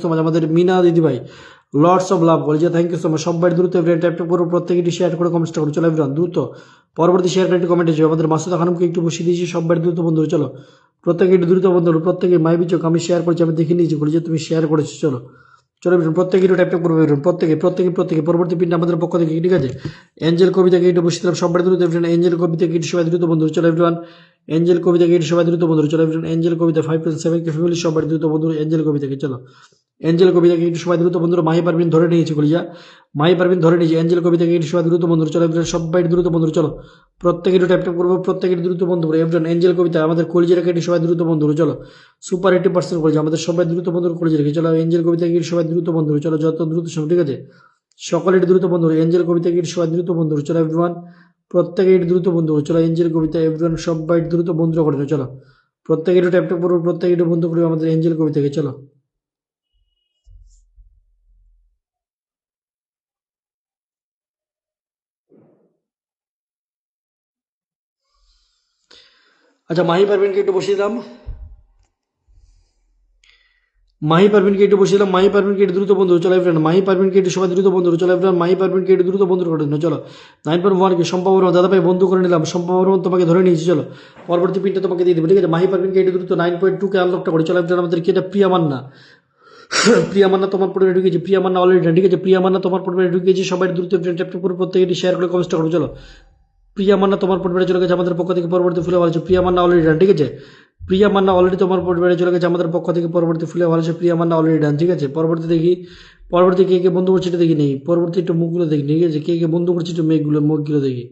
So much আমাদের মিনা দিদি ভাই লর্ডস অফ লাভ বলে যে থ্যাংক ইউ সো মাচ সবাই দ্রুত এভরিওয়ান ট্যাপ ট্যাপ করো প্রত্যেকেটি শেয়ার করে কমেন্ট করো। চলো এভরিওয়ান দ্রুত পরবর্তী শেয়ার করে কমেন্ট এসেছে আমাদের মাসুদা খানমকে একটু বসিয়ে দিয়েছি, সবাই দ্রুত বন্ধু চলো। প্রত্যেকে একটু দ্রুত বন্ধু প্রত্যেকে মাই বিচক আমি শেয়ার করেছি, আমি দেখে নিয়েছি বলে যে তুমি শেয়ার করেছ, চলো। চলো এভরিওয়ান প্রত্যেকে একটু ট্যাপ করব এভরিওয়ান প্রত্যেকে প্রত্যেকে প্রত্যেকে। পরবর্তী পিনটা আমাদের পক্ষ থেকে, ঠিক আছে? এঞ্জেল কবিতাকে একটু বসিয়ে দিলাম, সবাই দ্রুত এভরিওয়ান এঞ্জেল কবিতাকে একটু সবাই দ্রুত বন্ধু চলো এভরিওয়ান এঞ্জেল কবিতাকে একটু সবাই দ্রুত বন্ধু চলো everyone Angel Kabita five point seven কে ফ্যামিলি সবাই দ্রুত বন্ধু এঞ্জেল কবিতাকে, চলো। এঞ্জেল কবিতাকে একটু সবাই দ্রুত বন্ধুরা, মাহি পারবিন ধরে নিয়েছি কলিজা। মাহি পারবিন ধরে নিয়েছি, এঞ্জেল কবিতাকে একটু সবাই দ্রুত বন্ধুরা, চলো এভরিওয়ান সবাই দ্রুত বন্ধুরা, চলো। প্রত্যেকে একটু ট্যাপ ট্যাপ করব প্রত্যেকে দ্রুত বন্ধু করে এভরিওয়ান এঞ্জেল কবিতা, আমাদের কলিজাটাকে একটু সবাই দ্রুত বন্ধুরা, চলো। সুপার এইটি পার্সেন্ট কলেজ, আমাদের সবাই দ্রুত বন্ধুর কলেজে রেখে চলো এঞ্জেল কবিতাকে একটু সবাই দ্রুত বন্ধুরা, চলো যত দ্রুত সময় ঠিক আছে? সকলে একটু দ্রুত বন্ধু এঞ্জেল কবিতাকে একটু সবাই দ্রুত বন্ধুরা, চলো এভরিওয়ান প্রত্যেকে একটু দ্রুত বন্ধু করো। চলো এঞ্জেল কবিতা এভরিওয়ান সবাই দ্রুত বন্ধুরা করে চলো। প্রত্যেকে একটু ট্যাপ ট্যাপ করব, প্রত্যেকে একটু বন্ধু করবে আমাদের এঞ্জেল কবিতাকে, চলো। আচ্ছা মাহি পারভিনকে একটু বসিয়ে দাম মাহি পারভিনকে একটু বসিয়ে দিলাম মাহি পারভিনকে একটু দ্রুত বন্ধু চলো ফ্রেন্ড মাহি পারভিনকে একটু সবাই দ্রুত বন্ধু চলো ফ্রেন্ড মাহি পারভিনকে একটু দ্রুত বন্ধু করে দিন চলো। নাইন পয়েন্ট ওয়ানকে সম্ভব দাদা ভাই বন্ধু করে নিলাম। সম্ভব তোমাকে ধরে নিয়েছি, চলো। পরবর্তী পিনটা তোমাকে দিয়ে দেবো, ঠিক আছে? মাহি পারভিনকে একটু দ্রুত নাইন পয়েন্ট টুকে আনলকটা করে চলো ফ্রেন্ড আমাদের কি এটা? প্রিয়া মান্না। প্রিয়া মান্না তোমার পরিবারে ঢুকেছি। প্রিয়া মান্না অলরেডি ঠিক আছে প্রিয়া মান্না তোমার পরিবারে ঢুকেছি। সবাই দ্রুত ফ্রেন্ড ট্যাপ করে প্রত্যেকে শেয়ার করে কমেন্টটা করো, চলো। প্রিয়া মান্না তোমার পরিবারে চলে গেছে আমাদের পক্ষ থেকে পরবর্তী ফুলে ভালো প্রিয়া মান্না অলরেডি ডান ঠিক আছে? প্রিয়া মান্না অলরেডি তোমার পরিবারে চলে গেছে আমাদের পক্ষ থেকে পরবর্তী ফুলে ভালো প্রিয়া মান্না অলরেডি ডান ঠিক আছে? পরবর্তী দেখি, পরবর্তী কে কে বন্ধু করছে এটা দেখি নেই। পরবর্তী একটু মুখগুলো দেখি ঠিক আছে? কে কে বন্ধু করছে একটু মেঘগুলো মুখগুলো দেখি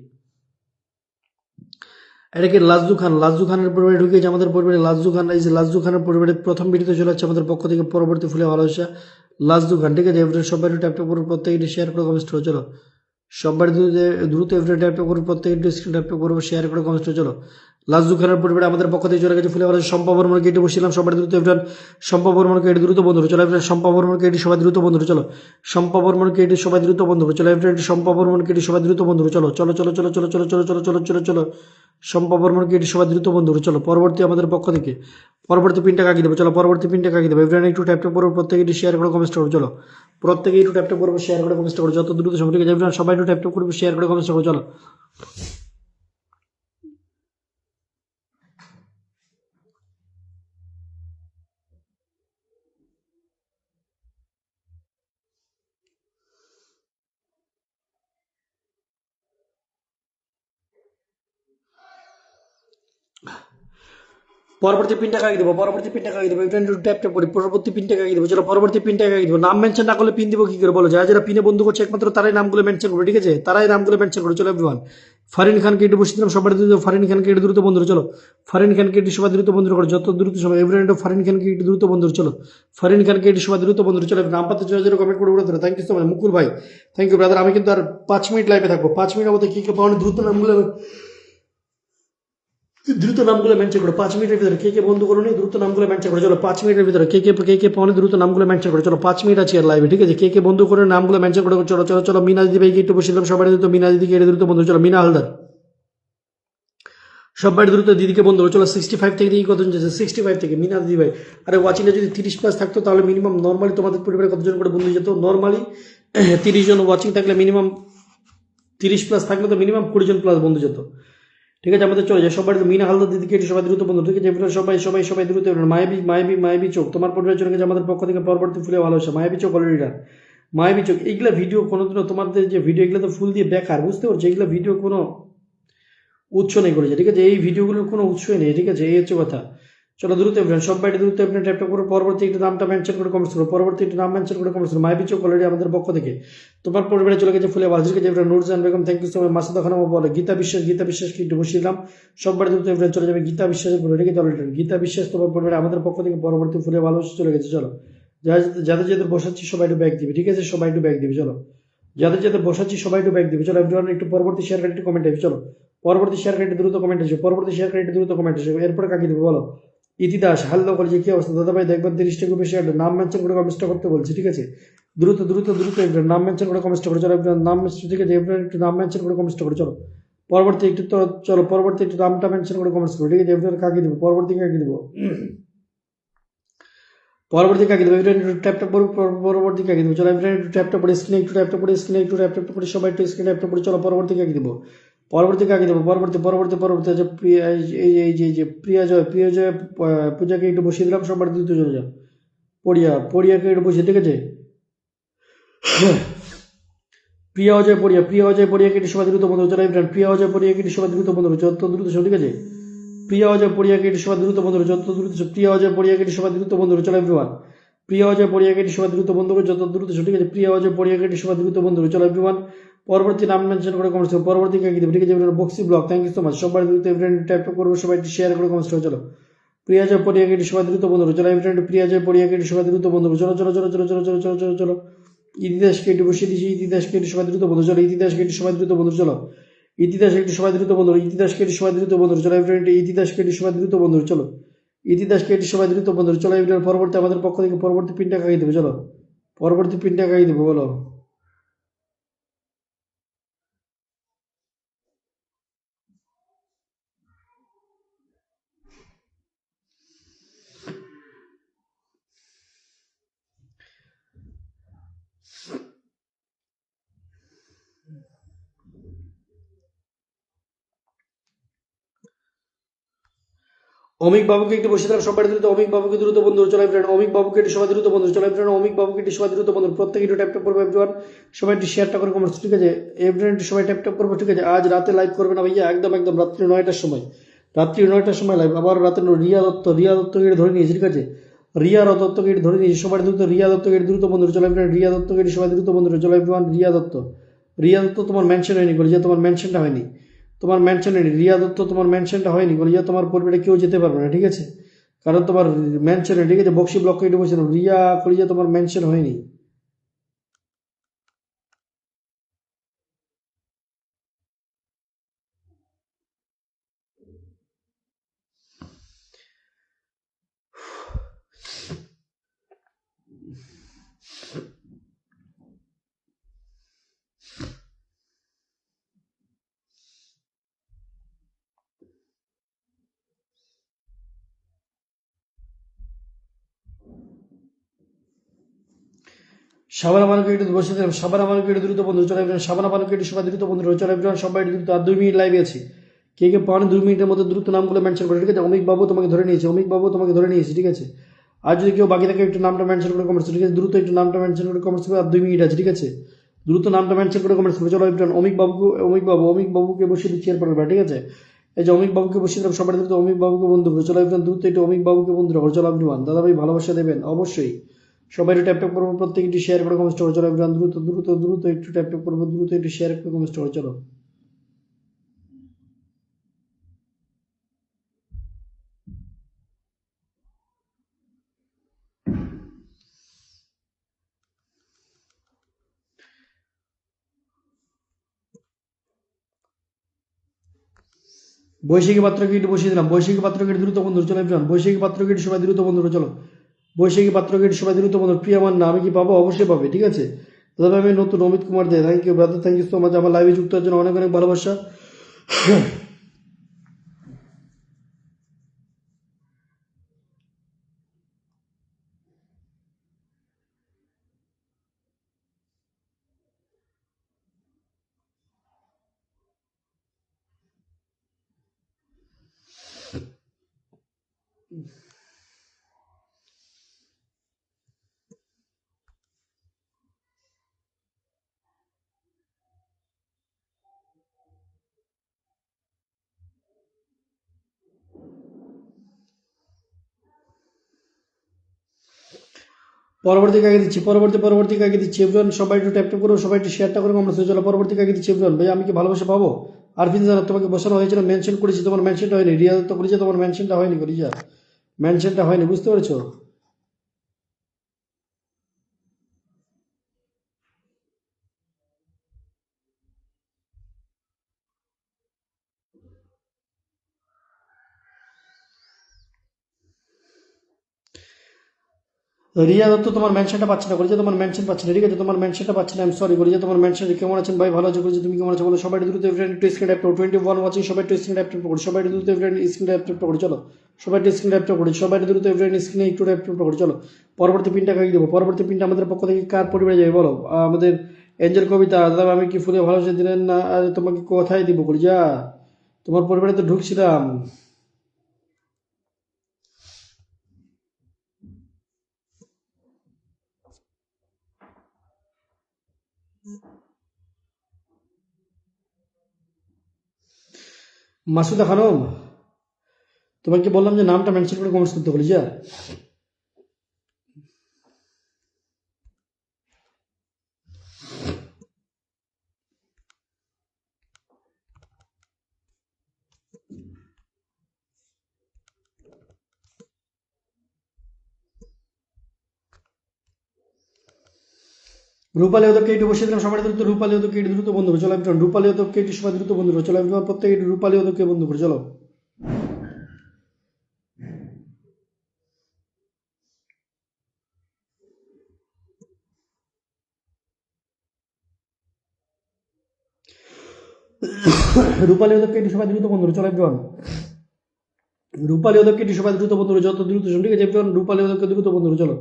এটাকে লাজু খান? লাজু খানের পরিবারে ঢুকেছে আমাদের পরিবারে লাজদু খান। এই যে লাজদু খানের পরিবারে প্রথম ভিডিওতে চলে যাচ্ছে আমাদের পক্ষ থেকে পরবর্তী ফুলে ভালোবাসা লাজু খান, ঠিক আছে? এবারে সবাই ট্যাপ ট্যাপ করে প্রত্যেকটি শেয়ার করে কমেন্ট চলো। সবার দ্রুত দ্রুত এভরি করব প্রত্যেকটি স্ক্রিন টাইপে করব শেয়ার করে কমেন্টে চলো। লাজদু খানের পরিবারে আমাদের পক্ষ থেকে চলে গেছে ফুলে ভালো সম্পা বর্মন কেটে বসছিলাম সবার দ্রুত এভরান সম্পা বর্মন কেটে দ্রুত বন্ধু চলো এভরান সম্পা বর্মন কেটে সবাই দ্রুত বন্ধু চলো সম্পা বর্মন কেটে সবাই দ্রুত বন্ধু চলো এভরান সম্পা বর্মন কেটে সবাই দ্রুত বন্ধু চলো চলো চলো চলো চলো চলো চলো চলো চলো চলো চলো সম্পা বর্মন কেটে সবাই দ্রুত বন্ধু চলো পরবর্তী আমাদের পক্ষ থেকে পরবর্তী পিনটা কাকি দেবো চলো পরবর্তী পিনটা কাকি দেবো এভরান একটু ট্যাপ ট্যাপ করব প্রত্যেকে শেয়ার করে কমেন্ট করব চলো প্রত্যেকে একটু ট্যাপ ট্যাপ করব শেয়ার করে কমেন্ট করব যত দ্রুত আছে সবাই একটু ট্যাপ ট্যাপ করব শেয়ার করে কমেন্ট করব চলো পরবর্তী পিনটা কাকে দেবো, পরবর্তী পিনটা কাকে দেবো এটা ট্যাপ ট্যাপ করি, পরবর্তী পিনটা কাকে দেবো, চলো পরবর্তী পিনটা কাকে দেবো। নাম মেনশন না করলে পিন দিব কি করে বলো? যারা যারা পিনে বন্ধু করছে, একমাত্র তারাই নামগুলো মেনশন করবে, ঠিক আছে? তারাই নামগুলো মেনশন করবে, চলো এভরিওয়ান ফারিন খানকে একটু বসে দিলাম, সবার দ্রুত, ফারিন খানকে একটু দ্রুত বন্ধু চলো। ফারিন খানকে একটু সবাই দ্রুত বন্ধু করো, যত দ্রুত সময় এভরিওয়ান একটু ফারিন খানকে একটু দ্রুত বন্ধু চলো। ফারিন খানকে একটু সবাই দ্রুত বন্ধু চলো। নাম পাতে চলে যারা কমেন্ট করে বলে thank you so much Mukul ভাই। থ্যাংক ইউ ব্রাদার আমি কিন্তু আর পাঁচ মিনিট লাইভে থাকব। পাঁচ মিনিটের মধ্যে কি কি পাওয়া দ্রুত নামগুলো দ্রুত নামগুলো মেনশন করো পাঁচ মিনিটের ভিতরে কে কে বন্ধু করো দ্রুত নামগুলো মেনশন করো চলো পাঁচ মিনিটের ভিতরে কে কে কে কে পাওয়া দ্রুত নামগুলো মেনশন করো চলো পাঁচ মিনিট আছে আর লাইভে ঠিক আছে কে কে বন্ধু করে নামগুলো মেনশন করে চলো চলো চলো মিনা দিদি ভাইকে একটু বসিলাম সবাই দ্রুত মিনা দিদিকে এটা দ্রুত বন্ধু চলো মিনা হালদার সবাই দ্রুত দিদিকে বন্ধু করো চলো সিক্সটি ফাইভ থেকে দিকে কতজন যাচ্ছে সিক্সটি ফাইভ থেকে মিনা দিদি ভাই আরে ওয়াচিংটা যদি তিরিশ প্লাস থাকতো তাহলে মিনিমাম নর্মালি তোমাদের পরিবারে কতজন করে বন্ধু যেত নর্মালি তিরিশ জন ওয়াচিং থাকলে মিনিমাম তিরিশ প্লাস থাকলে তো মিনিমাম কুড়ি জন প্লাস বন্ধু যেত ঠিক আছে, আমাদের চলে যায় সবাই মিনা হালদার দিদিকে এটি সবাই দ্রুত বন্ধু। ঠিক আছে, এবার সবাই সবাই সবাই দ্রুত মায়াবি, মায়াবী, মায়াবি চোখ। তোমার পরিবারের জন্য আমাদের পক্ষ থেকে পরবর্তী ফুলে ভালোবাসা মায়াবি চোখ অলরেডি ডান মায়াবী চোখ, এইগুলো ভিডিও কোনোদিনও তোমাদের যে ভিডিও এগুলো তো ফুল দিয়ে বেকার বুঝতে পারছ? এইগুলো ভিডিও কোনো উৎস নেই করেছে ঠিক আছে? এই ভিডিওগুলোর কোনো উৎসই নেই, ঠিক আছে? এই হচ্ছে কথা। চলো দ্রুত এবার সবাই দ্রুত এবার ট্যাপ করে পরবর্তী একটু নামটা মেনশন করে কমেন্টস করো, পরবর্তী একটু নাম মেনশন করে কমেন্টস করো। মায়াবী চোখ অলরেডি আমাদের পক্ষ থেকে। তোমার পরিবারে চলে গেছে ফুলে বাজির গেছে এবার Nurjan Begum thank you so much Masuda Khanam বলে, গীতা বিশ্বাস, গীতা বিশ্বাসকে একটু বসিলাম সববার দ্রুত এবার চলে যাবে গীতা বিশ্বাসের ঠিক আছে অলরেডি গীতা বিশ্বাস তোমার পরিবারে আমাদের পক্ষ থেকে পরবর্তী ফুলে ভালোবাসা চলে গেছে। চলো। যাদের যাদের বসাচ্ছি সবাই একটু ব্যাগ দিবে, ঠিক আছে? সবাই একটু ব্যাগ দিবে, চলো। যাদের যাদের বসাচ্ছি সবাই একটু ব্যাগ দিবে। চলো এভরিওয়ান একটু পরবর্তী শেয়ার কার্ড একটু কমেন্ট আসবে চলো। পরবর্তী শেয়ার কার্ড দ্রুত কমেন্ট আসবে পরবর্তী শেয়ার কার্ড দ্রুত কমেন্ট আসবে এরপরে কাকে দেবে বলো? ইতি দাস হাল্লো কলেজে কি অবস্থা? দাদা ভাই দেখবেন তিরিশটা গ্রুপে শেয়ার নাম মেনশন করে কমেন্টটা করতে বলছি, ঠিক আছে? দ্রুত দ্রুত দ্রুত একটু নাম মেনশন করে কমেন্টটা করে। চলো একটু নাম ঠিক আছে? এবার একটু নাম মেনশন করে কমেন্টটা করে, চলো। পরবর্তী একটু তো, চলো, পরবর্তী একটু নামটা মেনশন করে কমেন্টস করো, ঠিক আছে? এবার কাকে দিব? পরবর্তী কাকে দেবো? পরবর্তী কাকে দেবো? এভরিওয়ান একটু ট্যাপ ট্যাপ পরবর্তী কাকে দেবো? চলো এভরিওয়ান একটু ট্যাপ ট্যাপ করে স্ক্রিনে একটু ট্যাপ পড়ে করে স্ক্রিনে একটু ট্যাপ পড়ে সবাই একটু স্ক্রিনে ট্যাপ পড়ে চলো, পরবর্তী কাকে দেবো? পরবর্তী কাকে দেবো পরবর্তী পরবর্তী পরবর্তী যে প্রিয়া এই যে- এই যে এই যে এই যে প্রিয়া জয় প্রিয়া জয় পূজাকে একটু বসিয়ে দিলাম সবার দ্বিতীয় চলে যাও। পড়িয়া, পড়িয়াকে একটু বসিয়ে, ঠিক আছে? প্রিয়া অজয় পড়িয়া প্রিয়া অজয় পড়িয়া কেটে সবাই দ্রুত বন্ধ চলো এভরিওয়ান প্রিয়া অজয় পড়িয়া কেটে সবাই দ্রুত বন্ধ যত দ্রুত চলো ঠিক আছে? প্রিয়া অজয় পড়িয়া কেটে সবাই দ্রুত বন্ধ হচ্ছে যত দ্রুত। প্রিয়া অজয় পড়িয়া কেটে সবাই দ্রুত বন্ধ হচ্ছে চলো এভরিওয়ান প্রিয়া অজয় পড়িয়া কেটে সবাই দ্রুত বন্ধ করে যত দ্রুত ঠিক আছে? প্রিয়া অজয় পড়িয়া কেটে সবাই দ্রুত বন্ধ চলো এভরিওয়ান পরবর্তী নাম মেনশন করে কমেন্টস করো পরবর্তী কাকে দেবে? ঠিক আছে Bakshi blog. Thank you so much সবার দ্রুত এভরিওয়ান ট্যাপ করব, সবাই শেয়ার করে কমেন্টস করো চলো। প্রিয়া জয় পড়িয়া কেটে, সবাই দ্রুত বন্ধু চলো এভরিওয়ান প্রিয়া জয় পড়িয়া কেটে, সবাই দ্রুত বন্ধু চলো চলো চলো চলো চলো চলো চলো চলো। চলো ইতিহাস কেটে বসিয়ে দিয়েছি ইতিহাস কেটে, সবাই দ্রুত বন্ধু চলো ইতিহাস কেটে, সবাই দ্রুত বন্ধু চলো। ইতিহাস কেটে, সবাই দ্রুত বন্ধু ইতিহাস কেটে, সবাই দ্রুত বন্ধু চলো এভরিওয়ান ইতিহাস কেটে, সবাই দ্রুত বন্ধু চলো। ইতিহাস কেটে, সবাই দ্রুত বন্ধু চলো এভরিওয়ান পরবর্তী, আমাদের পক্ষ থেকে পরবর্তী পিনটা খাইয়ে দেবে? চলো। পরবর্তী পিনটা খাইয়ে দেবো বলো? অমিক বাবুকে একটু বসে থাকা, সবাই দ্রুত, অমিক বাবুকে দ্রুত বন্ধু চলাই এভরিওয়ান অমিক বাবুকে একটু সবাই দ্রুত বন্ধু চলাই ফ্রেন্ড অমিক বাবুকে একটু সবাই দ্রুত বন্ধু, প্রত্যেকে একটু ট্যাপ ট্যাপ করব এভরিওয়ান সবাই একটু শেয়ারটা করে কমেন্টস ঠিক আছে? এভরিওয়ান একটু সবাই ট্যাপ ট্যাপ করব, ঠিক আছে? আজ রাতে লাইভ করবে না ভাইয়া, একদম একদম, রাত্রি নয়টার সময়। রাত্রি নয়টার সময় লাইভ আবার রাতে রিয়া দত্ত, রিয়া দত্তকে ধরে নিয়েছি, ঠিক আছে? রিয়া দত্তকে ধরে নিয়েছি, সবাই দ্রুত, রিয়া দত্তকে দ্রুত বন্ধু, চলো ফ্রেন্ড রিয়া দত্তকে সবাই দ্রুত বন্ধু, চলো এভরিওয়ান রিয়া দত্ত। রিয়া দত্ত তোমার মেনশন হয়নি বলে, যে তোমার মেনশনটা হয়নি। তোমার মেনশন রিয়া দত্ত তোমার মেনশনটা হয়নি। বলে রিয়া তোমার পরিবারে কেউ যেতে পারবে না। ঠিক আছে? কারণ তোমার মেনশন ঠিক আছে? বক্সি ব্লক কেটে বসে রিয়া করিয়া তোমার মেনশন হয়নি। সাবানা মানুষকে একটু বসে দিলাম সাবানা মানুষকে একটু দ্রুত বন্ধু চলে যাবেন সাবানা মানুষকে একটু সবাই দ্রুত বন্ধু চলে যাবেন সবাই দ্রুত আর দুই মিনিট লাইভে আছি। কে কে পান দুই মিনিটের মধ্যে দ্রুত নামগুলো মেনশন করে, ঠিক আছে? অমিক বাবু তোমাকে ধরে নিয়েছে, অমিক বাবু তোমাকে ধরে নিয়েছে, ঠিক আছে? আর যদি কেউ বাকি থাকে একটু নামটা মেনশন করে কমেন্টস ঠিক আছে? দ্রুত একটু নামটা মেনশন করে কমেন্টস করে, আর দুই মিনিট আছে, ঠিক আছে? দ্রুত নামটা মেনশন করে কমেন্টস করে, চলো একজন অমিক বাবুকে, অমিক বাবু, অমিক বাবুকে বসিয়ে দিচ্ছি এরপর ঠিক আছে? এই যে অমিক বাবুকে বসিয়ে দিলাম সবাই দ্রুত অমিক বাবুকে বন্ধু করে চলো একজন দ্রুত একটু অমিক বাবুকে বন্ধু রাখো চলো আপনি দাদা ভাই ভালোবাসা দেবেন, অবশ্যই। সবাই একটু ট্যাপ ট্যাপ করব প্রত্যেকটি শেয়ার করে কমেন্ট করো চলো একজন দ্রুত দ্রুত দ্রুত একটু ট্যাপ ট্যাপ করব, দ্রুত একটু শেয়ার করে কমেন্ট করো চলো। বৈশাখী পাত্রকে একটু বসিয়ে দিলাম, বৈশাখী পাত্রকে একটু দ্রুত বন্ধু চলো একজন বৈশাখী পাত্রকে একটু সবাই দ্রুত বন্ধু চলো। বৈশাখী পাত্রকে একটু সবাই দ্রুত বন্ধু প্রিয় আমার না আমি কি পাবো? অবশ্যই পাবে, ঠিক আছে? দাদা আমি নতুন Amit Kumar Dey. Thank you brother thank you so much আমার লাইভে যুক্ত হওয়ার জন্য অনেক অনেক ভালোবাসা। পরবর্তী কাকে দিচ্ছি? পরবর্তী পরবর্তী কাকে দিচ্ছি? এভরিওয়ান সবাই একটু ট্যাপ ট্যাপ করো সবাই একটু শেয়ারটা করে আমরা চলো পরবর্তী কাকে দিচ্ছি? এভরিওয়ান ভাই আমি কি ভালোবাসা পাবো? আরফিন জানা তোমাকে বসানো হয়েছিল মেনশন করেছি, তোমার মেনশনটা হয়নি। রিয়াজ তো করেছে, তোমার মেনশনটা হয়নি রিয়া মেনশনটা হয়নি, বুঝতে পেরেছ? রিয়া দত্ত তোমার মেনশনটা পাচ্ছে না করি যে তোমার মেনশন পাচ্ছে না, ঠিক আছে, তোমার মেনশনটা পাচ্ছে না আমি সরি করি যে তোমার মেনশন কেমন আছেন, ভাই ভালো আছে করি যে তুমি কেমন আছো, বলো, সবাই দ্রুত ফ্রেন্ড একটু screen tap twenty one watching সবাই একটু স্ক্রিন ট্যাপ করি, সবাই দ্রুত ফ্রেন্ড স্ক্রিন ট্যাপ করি, চলো, সবাই একটু স্ক্রিন ট্যাপ করি, সবাই দ্রুত ফ্রেন্ড স্ক্রিনে একটু ট্যাপ করি, চলো, পরবর্তী পিনটা কাকে দেবো, পরবর্তী পিনটা আমাদের পক্ষ থেকে কার পরিবারে যাবে, বলো আমাদের এঞ্জেল কবিতা, দাদা, আমি কি ফুলে ভালোবাসা দিলেন না, আর তোমাকে কোথায় দিব করি যা, তোমার পরিবারে তো ঢুকছিলাম। মাসুদা খানম তোমাকে বললাম যে নামটা মেনশন করে কমেন্টস করতে বলি যা রূপালী ওদেরকে একটু বসে দিলাম, সবাই দ্রুত রূপালী ওদেরকে একটু দ্রুত বন্ধু চলো একটু রূপালী ওদেরকে একটু সবাই দ্রুত বন্ধু চলো একটু প্রত্যেকে একটু রূপালী ওদেরকে বন্ধু করে, চলো। রূপালী ওদেরকে একটু সবাই দ্রুত বন্ধু চলো একজন রূপালী ওদেরকে একটু সবাই দ্রুত বন্ধু যত দ্রুত ঠিক আছে একজন রূপালী ওদেরকে দ্রুত বন্ধু চলো।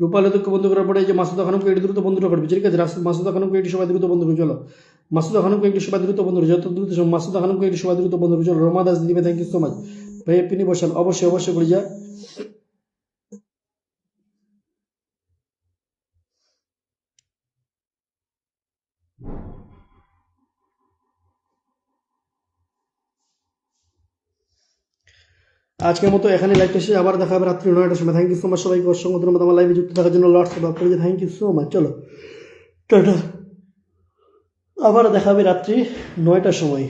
রূপালী দুঃখ বন্ধু করার পরে যে মাসুদা খানমকে এটি দ্রুত বন্ধুটা করবে। ঠিক আছে মাসুদা খানমকে এটি সবাই দ্রুত বন্ধু চলো। মাসুদা খানমকে একটি সবাই দ্রুত বন্ধু যত দ্রুত মাসুদা খানমকে একটু সবাই দ্রুত বন্ধু চলো। রমা দাস দিদি থ্যাংক ইউ সো মাচ ভাই পিনি বসান। অবশ্যই অবশ্যই করে যা আজকের মতো এখানে লাইভটা শেষ। আবার দেখা হবে রাত্রি নয়টার সময়। থ্যাংক ইউ সো মাচ সবাইকে। অসংখ্য ধন্যবাদ আমার লাইভে যুক্ত থাকার জন্য। লর্ডস করে থ্যাংক ইউ সো মাচ চলো। টাটা। আবার দেখা হবে রাত্রি নয়টার সময়।